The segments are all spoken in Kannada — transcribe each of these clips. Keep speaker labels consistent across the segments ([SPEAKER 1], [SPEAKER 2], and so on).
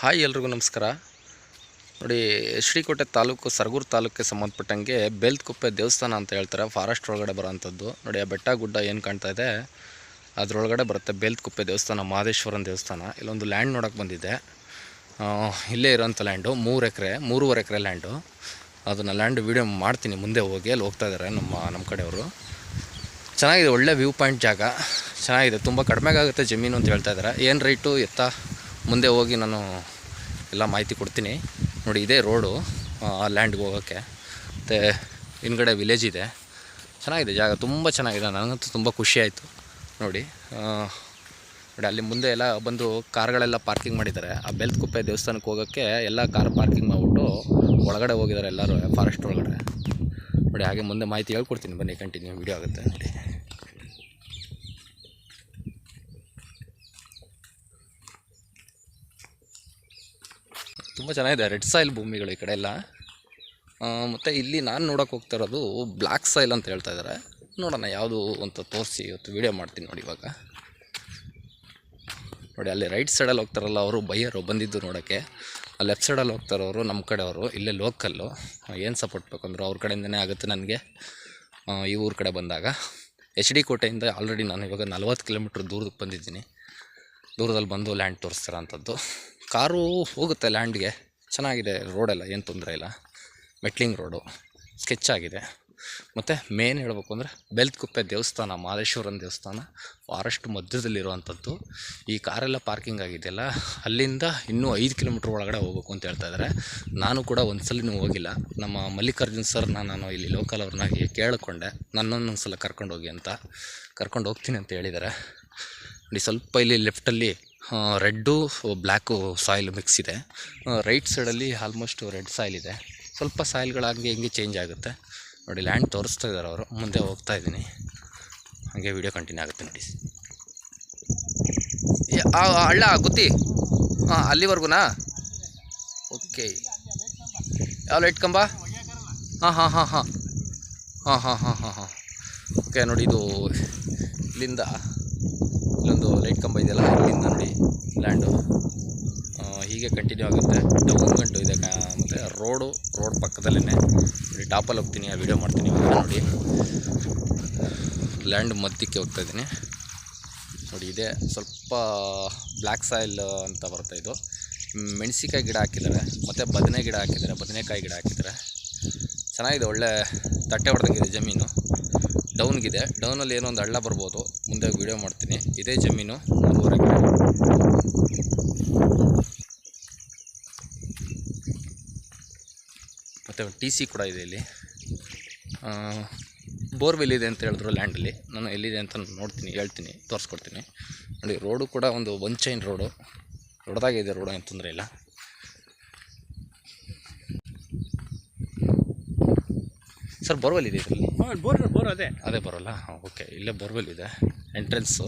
[SPEAKER 1] ಹಾಯ್ ಎಲ್ರಿಗೂ ನಮಸ್ಕಾರ. ನೋಡಿ ಶ್ರೀಕೋಟೆ ತಾಲೂಕು ಸರಗೂರು ತಾಲೂಕಿಗೆ ಸಂಬಂಧಪಟ್ಟಂಗೆ ಬೆಲ್ತ್ಕುಪ್ಪೆ ದೇವಸ್ಥಾನ ಅಂತ ಹೇಳ್ತಾರೆ. ಫಾರೆಸ್ಟ್ ಒಳಗಡೆ ಬರೋವಂಥದ್ದು. ನೋಡಿ, ಆ ಬೆಟ್ಟ ಗುಡ್ಡ ಏನು ಕಾಣ್ತಾ ಇದೆ? ಅದರೊಳಗಡೆ ಬರುತ್ತೆ ಬೆಲ್ತ್ಕುಪ್ಪೆ ದೇವಸ್ಥಾನ ಮಹದೇಶ್ವರನ ದೇವಸ್ಥಾನ. ಇಲ್ಲೊಂದು ಲ್ಯಾಂಡ್ ನೋಡೋಕೆ ಬಂದಿದೆ ಇಲ್ಲೇ ಇರೋಂಥ ಲ್ಯಾಂಡು, ಮೂರು ಎಕರೆ, ಮೂರುವರೆ ಎಕರೆ ಲ್ಯಾಂಡು. ಅದನ್ನು ಲ್ಯಾಂಡ್ ವೀಡಿಯೋ ಮಾಡ್ತೀನಿ, ಮುಂದೆ ಹೋಗಿ, ಅಲ್ಲಿ ಹೋಗ್ತಾ ಇದ್ದಾರೆ ನಮ್ಮ ನಮ್ಮ ಕಡೆಯವರು. ಚೆನ್ನಾಗಿದೆ, ಒಳ್ಳೆ ವ್ಯೂ ಪಾಯಿಂಟ್ ಜಾಗ. ಚೆನ್ನಾಗಿದೆ, ತುಂಬ ಕಡಿಮೆಗಾಗುತ್ತೆ ಜಮೀನು ಅಂತ ಹೇಳ್ತಾ ಇದ್ದಾರೆ ಏನು ರೇಟು, ಎತ್ತ? ಮುಂದೆ ಹೋಗಿ ನಾನು ಎಲ್ಲ ಮಾಹಿತಿ ಕೊಡ್ತೀನಿ. ನೋಡಿ, ಇದೇ ರೋಡು, ಆ, ಲ್ಯಾಂಡ್ಗೆ ಹೋಗೋಕ್ಕೆ. ಮತ್ತು ಹಿಂದ್ಗಡೆ ವಿಲೇಜ್ ಇದೆ. ಚೆನ್ನಾಗಿದೆ ಜಾಗ, ತುಂಬ ಚೆನ್ನಾಗಿದೆ. ನನಗಂತೂ ತುಂಬ ಖುಷಿ ಆಯಿತು. ನೋಡಿ ನೋಡಿ, ಅಲ್ಲಿ ಮುಂದೆ ಎಲ್ಲ ಬಂದು ಕಾರ್ಗಳೆಲ್ಲ ಪಾರ್ಕಿಂಗ್ ಮಾಡಿದ್ದಾರೆ. ಆ ಬೆಲ್ತ್ಕುಪ್ಪೆ ದೇವಸ್ಥಾನಕ್ಕೆ ಹೋಗೋಕ್ಕೆ ಎಲ್ಲ ಕಾರ್ ಪಾರ್ಕಿಂಗ್ ಮಾಡಿಬಿಟ್ಟು ಒಳಗಡೆ ಹೋಗಿದ್ದಾರೆ ಎಲ್ಲರೂ ಫಾರೆಸ್ಟ್ ಒಳಗಡೆ. ನೋಡಿ, ಹಾಗೆ ಮುಂದೆ ಮಾಹಿತಿ ಹೇಳ್ಕೊಡ್ತೀನಿ. ಬನ್ನಿ ಕಂಟಿನ್ಯೂ ವಿಡಿಯೋ ಆಗುತ್ತೆ. ನೋಡಿ. ತುಂಬ ಚೆನ್ನಾಗಿದೆ ರೆಡ್ ಸಾಯಿಲ್ ಭೂಮಿಗಳು ಈ ಕಡೆ ಎಲ್ಲ. ಮತ್ತು ಇಲ್ಲಿ ನಾನು ನೋಡೋಕೆ ಹೋಗ್ತಾ ಇರೋದು ಬ್ಲ್ಯಾಕ್ ಸಾಯಿಲ್ ಅಂತ ಹೇಳ್ತಾ ಇದ್ದಾರೆ ನೋಡೋಣ ಯಾವುದು ಅಂತ ತೋರಿಸಿ, ಇವತ್ತು ವಿಡಿಯೋ ಮಾಡ್ತೀನಿ ನೋಡಿ ಇವಾಗ. ನೋಡಿ, ಅಲ್ಲಿ ರೈಟ್ ಸೈಡಲ್ಲಿ ಹೋಗ್ತಾರಲ್ಲ ಅವರು, ಬೈಯರು ಬಂದಿದ್ದು ನೋಡೋಕ್ಕೆ. ಲೆಫ್ಟ್ ಸೈಡಲ್ಲಿ ಹೋಗ್ತಾರವರು ನಮ್ಮ ಕಡೆಯವರು ಇಲ್ಲೇ ಲೋಕಲ್ಲು ಏನು ಸಪೋರ್ಟ್ ಬೇಕಂದ್ರು ಅವ್ರ ಕಡೆಯಿಂದನೇ ಆಗುತ್ತೆ ನನಗೆ. ಈ ಊರ ಕಡೆ ಬಂದಾಗ. ಎಚ್ ಡಿ ಕೋಟೆಯಿಂದ ಆಲ್ರೆಡಿ ನಾನು ಇವಾಗ ನಲ್ವತ್ತು ಕಿಲೋಮೀಟ್ರ್ ದೂರಕ್ಕೆ ಬಂದಿದ್ದೀನಿ. ದೂರದಲ್ಲಿ ಬಂದು ಲ್ಯಾಂಡ್ ತೋರಿಸ್ತಾರ ಅಂಥದ್ದು ಕಾರು ಹೋಗುತ್ತೆ ಲ್ಯಾಂಡ್ಗೆ. ಚೆನ್ನಾಗಿದೆ ರೋಡೆಲ್ಲ, ಏನು ತೊಂದರೆ ಇಲ್ಲ. Metalling road. ಸ್ಕೆಚ್ ಆಗಿದೆ. ಮತ್ತು ಮೇನ್ ಹೇಳಬೇಕು ಅಂದರೆ ಬೆಲ್ತ್ಕುಪ್ಪೆ ದೇವಸ್ಥಾನ, ಮಾದೇಶ್ವರನ ದೇವಸ್ಥಾನ, ಫಾರೆಸ್ಟ್ ಮಧ್ಯದಲ್ಲಿರುವಂಥದ್ದು. ಈ ಕಾರೆಲ್ಲ ಪಾರ್ಕಿಂಗ್ ಆಗಿದೆಯಲ್ಲ, ಅಲ್ಲಿಂದ ಇನ್ನೂ ಐದು ಕಿಲೋಮೀಟ್ರ್ ಒಳಗಡೆ ಹೋಗ್ಬೇಕು ಅಂತ ಹೇಳ್ತಾ ಇದ್ದಾರೆ ನಾನು ಕೂಡ ಒಂದು ಸಲನೂ ಹೋಗಿಲ್ಲ. ನಮ್ಮ ಮಲ್ಲಿಕಾರ್ಜುನ್ ಸರ್ನ ನಾನು ಇಲ್ಲಿ ಲೋಕಲ್ ಅವ್ರನ್ನಾಗಿ ಕೇಳಿಕೊಂಡೆ. ನನ್ನೊಂದೊಂದು ಸಲ ಕರ್ಕೊಂಡು ಹೋಗಿ ಅಂತ. ಕರ್ಕೊಂಡು ಹೋಗ್ತೀನಿ ಅಂತ ಹೇಳಿದ್ದಾರೆ ನೋಡಿ ಸ್ವಲ್ಪ ಇಲ್ಲಿ ಲೆಫ್ಟಲ್ಲಿ ರೆಡ್ಡು ಬ್ಲ್ಯಾಕು ಸಾಯಿಲ್ ಮಿಕ್ಸ್ ಇದೆ. ರೈಟ್ ಸೈಡಲ್ಲಿ ಆಲ್ಮೋಸ್ಟ್ ರೆಡ್ ಸಾಯಿಲ್ ಇದೆ. ಸ್ವಲ್ಪ ಸಾಯಿಲ್ಗಳು ಹಂಗೆ ಹಿಂಗೆ ಚೇಂಜ್ ಆಗುತ್ತೆ. ನೋಡಿ, ಲ್ಯಾಂಡ್ ತೋರಿಸ್ತಾ ಇದ್ದಾರೆ ಅವರು. ಮುಂದೆ ಹೋಗ್ತಾ ಇದ್ದೀನಿ. ಹಾಗೆ ವಿಡಿಯೋ ಕಂಟಿನ್ಯೂ ಆಗುತ್ತೆ ನೋಡಿ. ಹಳ್ಳ ಗುತ್ತಿ. ಹಾಂ ಅಲ್ಲಿವರೆಗೂನಾ? ಓಕೆ. ಯಾವ ಲೈಟ್ ಕಂಬ ಹಾಂ ಹಾಂ ಹಾಂ ಹಾಂ. ಹಾಂ ಹಾಂ ಹಾಂ ಹಾಂ ಹಾಂ. ಓಕೆ, ನೋಡಿ, ಇದು ಇಲ್ಲಿಂದ ಇಲ್ಲೊಂದು ಲೈಟ್ ಕಂಬ ಇದೆಯಲ್ಲ, ಇಲ್ಲಿಂದ ನೋಡಿ ಲ್ಯಾಂಡು ಹೀಗೆ ಕಂಟಿನ್ಯೂ ಆಗುತ್ತೆ. ಡೌನ್ ಗಂಟು ಇದೆ ಮತ್ತು ರೋಡು ರೋಡ್ ಪಕ್ಕದಲ್ಲೇ ನೋಡಿ ಟಾಪಲ್ಲಿ ಹೋಗ್ತೀನಿ, ಆ ವಿಡಿಯೋ ಮಾಡ್ತೀನಿ ನೋಡಿ. ಲ್ಯಾಂಡ್ ಮಧ್ಯಕ್ಕೆ ಹೋಗ್ತಾ ಇದ್ದೀನಿ. ನೋಡಿ, ಇದೆ ಸ್ವಲ್ಪ ಬ್ಲ್ಯಾಕ್ ಸಾಯಿಲ್ ಅಂತ ಬರುತ್ತೆ ಇದು. ಮೆಣಸಿಕಾಯಿ ಗಿಡ ಹಾಕಿದ್ದಾರೆ, ಮತ್ತು ಬದನೆ ಗಿಡ ಹಾಕಿದ್ದಾರೆ, ಬದನೆಕಾಯಿ ಗಿಡ ಹಾಕಿದ್ದಾರೆ. ಚೆನ್ನಾಗಿದೆ, ಒಳ್ಳೆ ತಟ್ಟೆ ಹೊಡೆದಂಗಿದೆ ಜಮೀನು. ಡೌನ್ಗಿದೆ. ಡೌನಲ್ಲಿ ಏನೋ ಒಂದು ಹಳ್ಳ ಬರ್ಬೋದು. ಮುಂದೆ ವಿಡಿಯೋ ಮಾಡ್ತೀನಿ. ಇದೇ ಜಮೀನು ಮೂರುವರೆ ಎಕರೆ. ಮತ್ತು ಟಿ ಸಿ ಕೂಡ ಇದೆ ಇಲ್ಲಿ. ಬೋರ್ವೆಲ್ ಇದೆ ಅಂತ ಹೇಳಿದ್ರು ಲ್ಯಾಂಡಲ್ಲಿ. ನಾನು ಎಲ್ಲಿದೆ ಅಂತ ನೋಡ್ತೀನಿ, ಹೇಳ್ತೀನಿ, ತೋರಿಸ್ಕೊಡ್ತೀನಿ. ನೋಡಿ, ರೋಡು ಕೂಡ ಒಂದು ಒನ್ ಚೈನ್ ರೋಡು. ದೊಡ್ಡದಾಗಿದೆ ರೋಡು, ಏನು ತೊಂದರೆ ಇಲ್ಲ. ಸರ್ ಬೋರ್ವೆಲ್ ಇದೆ ಇದರಲ್ಲಿ?
[SPEAKER 2] ಬೋರ್ ಬೋರ್ ಅದೇ.
[SPEAKER 1] ಅದೇ ಬರೋಲ್ಲ ಹಾಂ ಓಕೆ. ಇಲ್ಲೇ ಬೋರ್ವೆಲ್ ಇದೆ. ಎಂಟ್ರೆನ್ಸು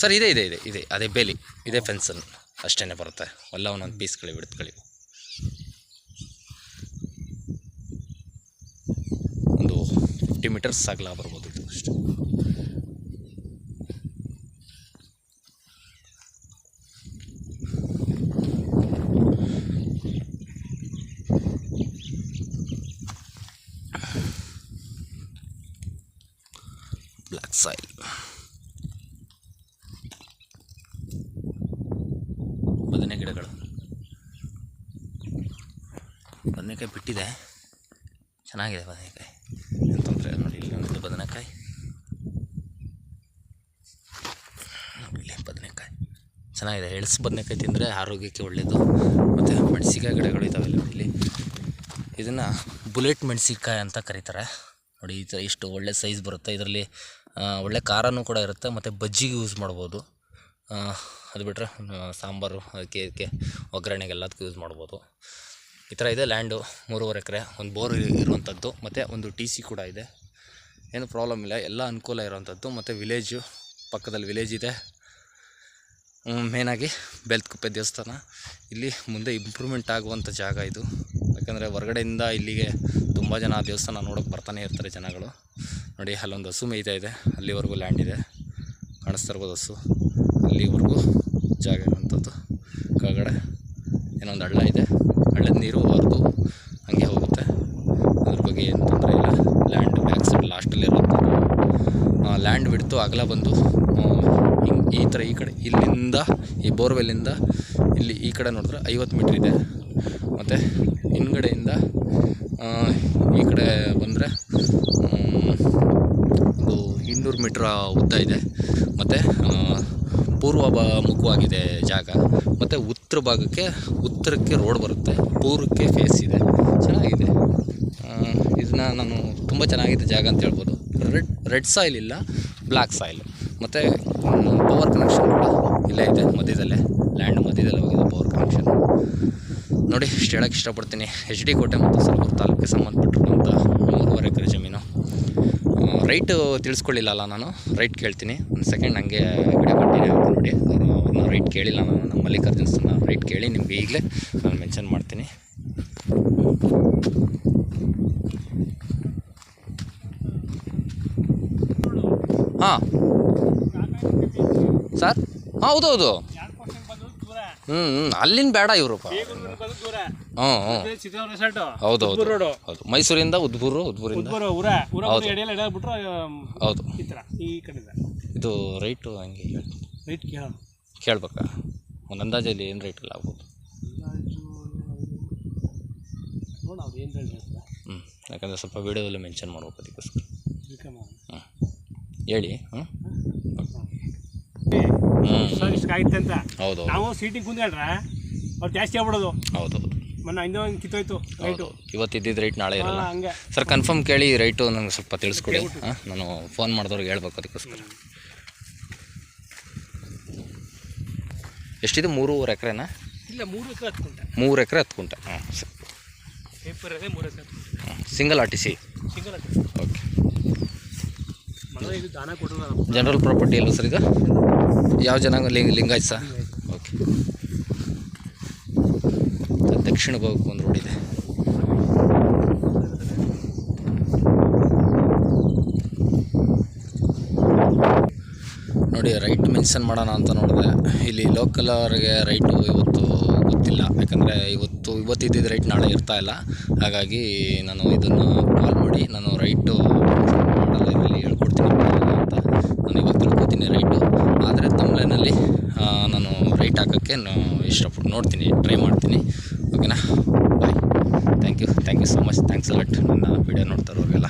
[SPEAKER 1] ಸರ್ ಇದೆ ಇದೆ ಇದೆ ಇದೆ. ಅದೇ ಬೇಲಿ. ಇದೇ ಫೆನ್ಸನ್ ಅಷ್ಟೇ ಬರುತ್ತೆ. ಎಲ್ಲ ಒಂದೊಂದು ಪೀಸ್ಗಳಿಗೆ ಬಿಡ್ತ್ಕೊಳ್ಳಿ ಒಂದು ಫಿಫ್ಟಿ ಮೀಟರ್ಸ್ ಆಗಲ ಬರ್ಬೋದು. ಇದು ಅಷ್ಟು ಬ್ಲ್ಯಾಕ್ ಸಾಯಿಲ್. ಬದನೆ ಗಿಡಗಳು. ಬದನೆಕಾಯಿ ಬಿಟ್ಟಿದೆ. ಚೆನ್ನಾಗಿದೆ ಬದನೆಕಾಯಿ ಏನು ತೊಂದರೆ ಇಲ್ಲ ನೋಡಿ ಇಲ್ಲಿ ಒಂದು ಬದನೆಕಾಯಿ. ಇಲ್ಲಿ ಬದನೆಕಾಯಿ. ಚೆನ್ನಾಗಿದೆ. ಎಳ್ಸು ಬದನೆಕಾಯಿ ತಿಂದರೆ ಆರೋಗ್ಯಕ್ಕೆ ಒಳ್ಳೆಯದು ಮತ್ತು ಮೆಣಸಿಕಾಯಿ ಗಿಡಗಳು ಇದ್ದಾವೆ ಇಲ್ಲಿ. ಇದನ್ನು ಬುಲೆಟ್ ಮೆಣಸಿಕಾಯಿ ಅಂತ ಕರೀತಾರೆ. ನೋಡಿ, ಈ ಥರ ಇಷ್ಟು ಒಳ್ಳೆ ಸೈಜ್ ಬರುತ್ತೆ. ಇದರಲ್ಲಿ ಒಳ್ಳೆ ಖಾರನೂ ಕೂಡ ಇರುತ್ತೆ. ಮತ್ತು ಬಜ್ಜಿಗೆ ಯೂಸ್ ಮಾಡ್ಬೋದು. ಅದು ಬಿಟ್ಟರೆ ಸಾಂಬಾರು ಅದಕ್ಕೆ ಇದಕ್ಕೆ ಒಗ್ಗರಣೆಗೆ ಎಲ್ಲದಕ್ಕೂ ಯೂಸ್ ಮಾಡ್ಬೋದು. ಈ ಥರ ಇದೆ ಲ್ಯಾಂಡು ಮೂರುವರೆ ಎಕರೆ. ಒಂದು ಬೋರ್ ಇರುವಂಥದ್ದು ಮತ್ತು ಒಂದು ಟಿ ಕೂಡ ಇದೆ. ಏನು ಪ್ರಾಬ್ಲಮ್ ಇಲ್ಲ. ಎಲ್ಲ ಅನುಕೂಲ ಇರೋವಂಥದ್ದು ಮತ್ತು ವಿಲೇಜು ಪಕ್ಕದಲ್ಲಿ ವಿಲೇಜ್ ಇದೆ. ಮೇನಾಗಿ ಬೆಲ್ತ್ಕುಪ್ಪೆ ದೇವಸ್ಥಾನ. ಇಲ್ಲಿ ಮುಂದೆ ಇಂಪ್ರೂವ್ಮೆಂಟ್ ಆಗುವಂಥ ಜಾಗ ಇದು. ಯಾಕಂದರೆ ಹೊರಗಡೆಯಿಂದ ಇಲ್ಲಿಗೆ ತುಂಬ ಜನ ಆ ದೇವಸ್ಥಾನ ನೋಡೋಕೆ ಬರ್ತಾನೆ ಇರ್ತಾರೆ ಜನಗಳು. ನೋಡಿ, ಅಲ್ಲೊಂದು ಹಸು ಮೇಯ್ತಾ ಇದೆ. ಅಲ್ಲಿವರೆಗೂ ಲ್ಯಾಂಡ್ ಇದೆ. ಕಾಣಿಸ್ತಾ ಇರ್ಬೋದು ಹಸು. ಅಲ್ಲಿವರೆಗೂ ಜಾಗ ಇರುವಂಥದ್ದು ಕೆಳಗಡೆ ಏನೊಂದು ಹಳ್ಳ ಇದೆ. ಹಳ್ಳದ ನೀರು ಹರಿದು ಹಂಗೆ ಹೋಗುತ್ತೆ. ಅದ್ರ ಬಗ್ಗೆ ಏನು ತೊಂದರೆ ಇಲ್ಲ. ಇರುವಂಥದ್ದು ಲ್ಯಾಂಡ್ ಬಿಡ್ತು ಅಗಲ ಬಂದು ಆ, ಈ ಥರ ಈ ಕಡೆ ಇಲ್ಲಿಂದ ಈ ಬೋರ್ವೆಲ್ಲಿಂದ ಇಲ್ಲಿ ಈ ಕಡೆ ನೋಡಿದ್ರೆ ಐವತ್ತು ಮೀಟ್ರ್ ಇದೆ. ಮತ್ತು ಹಿಂದ್ಗಡೆಯಿಂದ ಈ ಕಡೆ ಬಂದರೆ ಒಂದು ಇನ್ನೂರು ಮೀಟ್ರ್ ಉದ್ದ ಇದೆ. ಮತ್ತು ಪೂರ್ವ ಬ ಮುಖವಾಗಿದೆ ಜಾಗ. ಮತ್ತು ಉತ್ತರ ಭಾಗಕ್ಕೆ ಉತ್ತರಕ್ಕೆ ರೋಡ್ ಬರುತ್ತೆ. ಪೂರ್ವಕ್ಕೆ ಫೇಸ್ ಇದೆ. ಚೆನ್ನಾಗಿದೆ. ನಾನು ತುಂಬ ಚೆನ್ನಾಗಿದೆ ಜಾಗ ಅಂತ ಹೇಳ್ಬೋದು. ರೆಡ್ ರೆಡ್ ಸಾಯಿಲ್ ಇಲ್ಲ ಬ್ಲ್ಯಾಕ್ ಸಾಯಿಲ್ ಮತ್ತು ಪವರ್ ಕನೆಕ್ಷನ್ ಕೂಡ ಇಲ್ಲೇ ಇದೆ ಮಧ್ಯದಲ್ಲೇ. ಲ್ಯಾಂಡ್ ಮಧ್ಯದಲ್ಲೇ ಹೋಗಿದೆ ಪವರ್ ಕನೆಕ್ಷನ್ ನೋಡಿ, ಇಷ್ಟು ಹೇಳೋಕ್ಕೆ ಇಷ್ಟಪಡ್ತೀನಿ. ಎಚ್ ಡಿ ಕೋಟೆ ಮತ್ತು ಸಲಗೂರು ತಾಲೂಕಿಗೆ ಸಂಬಂಧಪಟ್ಟಿರುವಂಥ ಮೂರುವರೆ ಎಕರೆ ಜಮೀನು. ರೈಟು ತಿಳಿಸ್ಕೊಳ್ಳಿಲ್ಲಲ್ಲ ನಾನು. ರೈಟ್ ಕೇಳ್ತೀನಿ. ಒಂದು ಸೆಕೆಂಡ್ ಹಂಗೆ ವಿಡಿಯೋ ಕಂಟಿನ್ಯೂ ನೋಡಿ. ಅವ್ರನ್ನ ರೈಟ್ ಕೇಳಿಲ್ಲ ನಾನು. ನಮ್ಮ ಮಲ್ಲಿಕಾರ್ಜುನ್ ರೈಟ್ ಕೇಳಿ ನಿಮಗೆ ಈಗಲೇ ನಾನು ಮೆನ್ಷನ್ ಮಾಡ್ತೀನಿ. ಹಾಂ. ಸರ್? ಹಾಂ ಹೌದು ಹೌದು. ಹ್ಞೂ ಹ್ಞೂ ಅಲ್ಲಿನ ಬೇಡ ಇವ್ರಪ್ಪ ಹ್ಞೂ ಹೌದು ಹೌದು. ಹೌದು. ಮೈಸೂರಿಂದ ಉದ್ಬೂರು ಉದ್ಬೂರಿಂದ. ಹೌದು. ಇದು ರೈಟು ಹಂಗೆ
[SPEAKER 2] ರೈಟ್
[SPEAKER 1] ಕೇಳ್ಬೇಕಾ? ಒಂದು ಅಂದಾಜಲ್ಲಿ ಏನು ರೇಟ್ ಇಲ್ಲ ಆಗ್ಬೋದು? ಹ್ಞೂ ಯಾಕಂದರೆ ಸ್ವಲ್ಪ ವೀಡಿಯೋದಲ್ಲಿ ಮೆನ್ಷನ್ ಮಾಡ್ಬೇಕು ಅದಕ್ಕೋಸ್ಕರ. ಹೇಳಿ
[SPEAKER 2] ಆಗಿತ್ತೆ ಅಂತ.
[SPEAKER 1] ಹೌದು
[SPEAKER 2] ನಾವು ಸೀಟಿಗೆ ಕುಂದ್ಕೊಂಡ್ರೆ ಅವ್ರು ಜಾಸ್ತಿ ಆಗ್ಬಿಡೋದು.
[SPEAKER 1] ಹೌದು
[SPEAKER 2] ಮೊನ್ನೆ ಇನ್ನೊಂದು ಕಿತ್ತೋಯ್ತು ರೈಟು
[SPEAKER 1] ಇವತ್ತು ಇದ್ದಿದ್ದು ರೈಟ್ ನಾಳೆ ಇರಲ್ಲ.
[SPEAKER 2] ಹಂಗೆ.
[SPEAKER 1] ಸರ್ ಕನ್ಫರ್ಮ್ ಕೇಳಿ ರೈಟು ನನಗೆ ಸ್ವಲ್ಪ ತಿಳಿಸ್ಕೊಡಿ. ಹಾಂ ನಾನು ಫೋನ್ ಮಾಡಿದವ್ರಿಗೆ ಹೇಳ್ಬೇಕು ಅದಕ್ಕೋಸ್ಕರ. ಎಷ್ಟಿದೆ? ಮೂರುವರೆ ಎಕರೆನಾ?
[SPEAKER 2] ಇಲ್ಲ ಮೂರು ಎಕರೆ ಹತ್ತು ಕುಂಟೆ
[SPEAKER 1] ಮೂರು ಎಕರೆ ಹತ್ತು ಕುಂಟೆ ಹಾಂ ಸರ್.
[SPEAKER 2] ಪೇಪರ್ ಅದೇ ಮೂರು ಎಕರೆ
[SPEAKER 1] single R T C
[SPEAKER 2] single
[SPEAKER 1] okay
[SPEAKER 2] ಇದು ದಾನ ಕೊಟ್ಟರು
[SPEAKER 1] ಜನರಲ್ ಪ್ರಾಪರ್ಟಿ ಅಲ್ಲ. ಸರ್ ಈಗ ಯಾವ ಜನಾಂಗ ಲಿಂಗ ಲಿಂಗಾಯ್ತು? ಸರ್ ಓಕೆ ದಕ್ಷಿಣ ಭಾಗಕ್ಕೆ ಒಂದು ರೋಡ್ ಇದೆ. ನೋಡಿ ರೈಟ್ ಮೆನ್ಷನ್ ಮಾಡೋಣ ಅಂತ ನೋಡಿದೆ. ಇಲ್ಲಿ ಲೋಕಲ್ ಅವರಿಗೆ ರೈಟು ಇವತ್ತು ಗೊತ್ತಿಲ್ಲ. ಯಾಕಂದರೆ ಇವತ್ತು ಇವತ್ತಿದ್ದಿದ್ದು ರೈಟ್ ನಾಳೆ ಇರ್ತಾ ಇಲ್ಲ. ಹಾಗಾಗಿ ನಾನು ಇದನ್ನು ಕಾಲ್ ಮಾಡಿ ನಾನು ರೈಟು ಮಾಡಲ್ಲ ಇದರಲ್ಲಿ ಹೇಳ್ಕೊಡ್ತೀನಿ ಅಂತ ನಾನು ಇವಾಗ ತಿಳ್ಕೊತೀನಿ ರೈಟು ಆದರೆ ತಮ್ಲೈನಲ್ಲಿ ನಾನು ರೈಟ್ ಹಾಕೋಕ್ಕೆ ಇಷ್ಟಪಟ್ಟು ನೋಡ್ತೀನಿ ಟ್ರೈ ಮಾಡ್ತೀನಿ. ಓಕೆನಾ bye thank you thank you so much thanks a lot ನನ್ನ ವೀಡಿಯೋ ನೋಡ್ತಾರವ್ರಿಗೆಲ್ಲ